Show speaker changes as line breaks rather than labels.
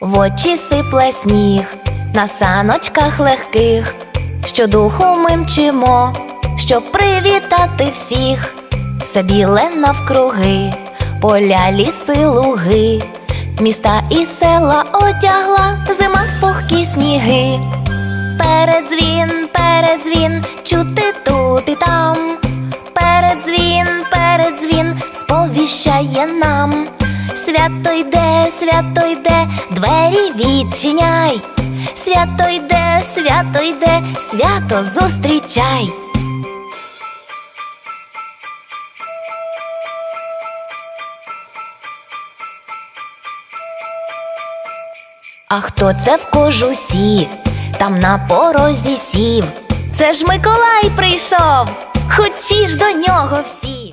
в очі сипле сніг, на саночках легких, щодуху ми мчимо, щоб привітати всіх, все біле навкруги, поля, ліси, луги, міста і села одягла зима в пухкі сніги. Передзвін, передзвін, чути тут і там. Передзвін, передзвін, сповіщає нам. Свято йде, свято йде, двері відчиняй. Свято йде, свято йде, свято зустрічай. А хто це в кожусі? Там на порозі сів. Це ж Миколай прийшов, хочі ж до нього всі.